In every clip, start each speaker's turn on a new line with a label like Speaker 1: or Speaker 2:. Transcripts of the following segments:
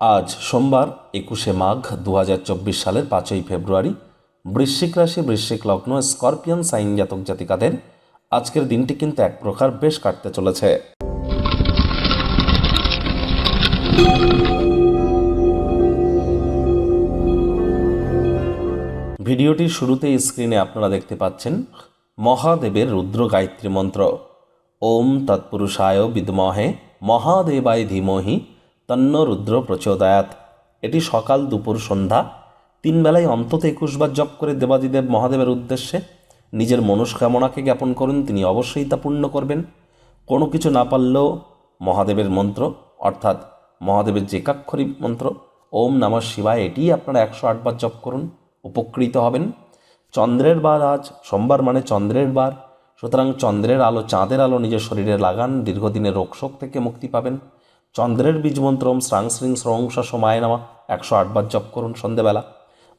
Speaker 1: আজ সোমবার, একুশে মাঘ দু হাজার চব্বিশ সালের পাঁচই ফেব্রুয়ারি, বৃশ্চিক রাশি, বৃশ্চিক লগ্ন, স্করপিয়ান, সাইন জাতক জাতিকাদের আজকের দিনটি কিন্তু এক প্রকার বেশ কাটতে চলেছে। ভিডিওটির শুরুতেই স্ক্রিনে আপনারা দেখতে পাচ্ছেন মহাদেবের রুদ্র গায়ত্রী মন্ত্র। ওম তৎপুরুষায় বিদ্মহে মহাদেবায় ধীমহি তন্ন রুদ্র প্রচোদয়াত। এটি সকাল দুপুর সন্ধ্যা। তিন বেলায় অন্তত একুশবার জপ করে দেবাদিদেব মহাদেবের উদ্দেশ্যে নিজের মনস্কামনাকে জ্ঞাপন করুন, তিনি অবশ্যই তা পূর্ণ করবেন। কোনো কিছু না পারলেও মহাদেবের মন্ত্র, অর্থাৎ মহাদেবের যেকাক্ষরী মন্ত্র, ওম নমঃ শিবায় এটিই আপনারা একশো আটবার জপ করুন, উপকৃত হবেন। চন্দ্রের বার আজ, সোমবার মানে চন্দ্রের বার। সুতরাং চন্দ্রের আলো, চাঁদের আলো নিজের শরীরে লাগান, দীর্ঘদিনের রোগশোক থেকে মুক্তি পাবেন। চন্দ্রের বীজ মন্ত্র ওম শ্রাং শ্রিং স্রংস সময় নামা। একশো আটবার জপ করুন সন্ধেবেলা।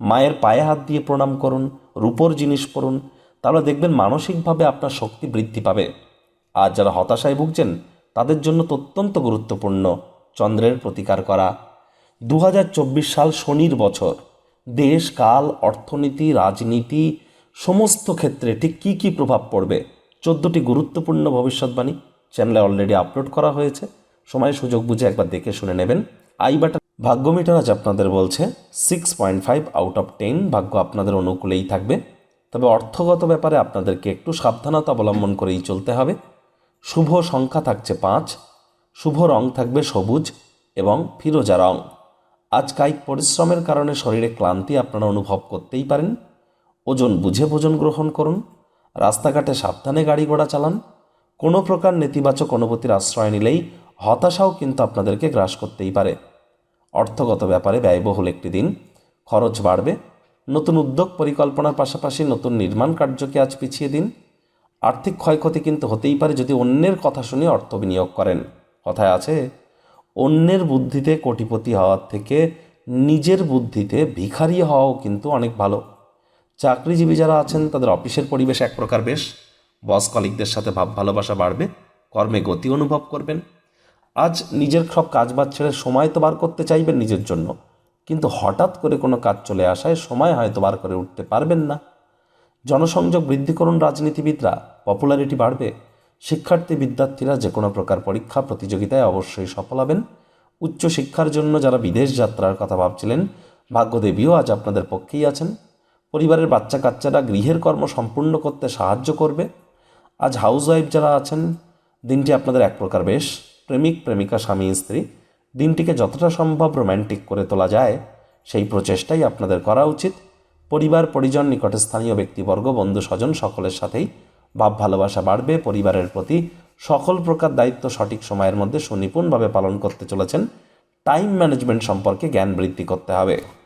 Speaker 1: মায়ের পায়ে হাত দিয়ে প্রণাম করুন, রূপোর জিনিস পড়ুন। তাহলে দেখবেন মানসিকভাবে আপনার শক্তি বৃদ্ধি পাবে। আর যারা হতাশায় ভুগছেন, তাদের জন্য অত্যন্ত গুরুত্বপূর্ণ চন্দ্রের প্রতিকার করা। দু হাজার চব্বিশ সাল শনির বছর। দেশ, কাল, অর্থনীতি, রাজনীতি, সমস্ত ক্ষেত্রে ঠিক কী কী প্রভাব পড়বে? চোদ্দোটি গুরুত্বপূর্ণ ভবিষ্যৎবাণী চ্যানেলে অলরেডি আপলোড করা হয়েছে। সময় সুযোগ বুঝে একবার দেখে শুনে নেবেন। আই বাটন ভাগ্য মিটার আজ আপনাদের বলছে six point five out of ten ভাগ্য আপনাদের অনুকূলেই থাকবে। তবে অর্থগত ব্যাপারে আপনাদেরকে একটু সাবধানতা অবলম্বন করেই চলতে হবে। শুভ সংখ্যা থাকছে পাঁচ, শুভ রং থাকবে সবুজ এবং ফিরোজা রং। আজ কায়িক পরিশ্রমের কারণে শরীরে ক্লান্তি আপনারা অনুভব করতেই পারেন। ওজন বুঝে ভোজন গ্রহণ করুন। রাস্তাঘাটে সাবধানে গাড়ি ঘোড়া চালান। কোনো প্রকার নেতিবাচক অনুভূতির আশ্রয় নিলেই হতাশাও কিন্তু আপনাদেরকে গ্রাস করতেই পারে। অর্থগত ব্যাপারে ব্যয়বহুল একটি দিন, খরচ বাড়বে, নতুন উদ্যোগ পরিকল্পনার পাশাপাশি নতুন নির্মাণ কার্যকে আজ পিছিয়ে দিন। আর্থিক ক্ষয়ক্ষতি কিন্তু হতেই পারে যদি অন্যের কথা শুনে অর্থ বিনিয়োগ করেন। কথায় আছে, অন্যের বুদ্ধিতে কোটিপতি হওয়ার থেকে নিজের বুদ্ধিতে ভিখারি হওয়াও কিন্তু অনেক ভালো। চাকরিজীবী যারা আছেন, তাদের অফিসের পরিবেশ এক প্রকার বেশ। বস কলিকদের সাথে ভাব ভালোবাসা বাড়বে, কর্মে গতি অনুভব করবেন। আজ নিজের সব কাজ বাজ ছেড়ে সময় তো বার করতে চাইবেন নিজের জন্য। কিন্তু হঠাৎ করে কোনো কাজ চলে আসায় সময় হয়তো বার করে উঠতে পারবেন না। জনসংযোগ বৃদ্ধি করুন রাজনীতিবিদরা পপুলারিটি বাড়বে, শিক্ষার্থী বিদ্যার্থীরা যে কোনো প্রকার পরীক্ষা প্রতিযোগিতায় অবশ্যই সফল হবেন। উচ্চশিক্ষার জন্য যারা বিদেশ যাত্রার কথা ভাবছিলেন, ভাগ্যদেবীও আজ আপনাদের পক্ষেই আছেন। পরিবারের বাচ্চা কাচ্চারা গৃহের কর্ম সম্পূর্ণ করতে সাহায্য করবে। আজ হাউসওয়াইফ যারা আছেন, দিনটি আপনাদের এক প্রকার বেশ। প্রেমিক, প্রেমিকা, স্বামী, স্ত্রী, দিনটিকে যতটা সম্ভব রোম্যান্টিক করে তোলা যায়, সেই প্রচেষ্টাই আপনাদের করা উচিত। পরিবার, পরিজন, নিকটে স্থানীয় ব্যক্তিবর্গ, বন্ধু, স্বজন সকলের সাথেই ভাব ভালোবাসা বাড়বে। পরিবারের প্রতি সকল প্রকার দায়িত্ব সঠিক সময়ের মধ্যে সুনিপুণভাবে পালন করতে চলেছেন। টাইম ম্যানেজমেন্ট সম্পর্কে জ্ঞান বৃদ্ধি করতে হবে।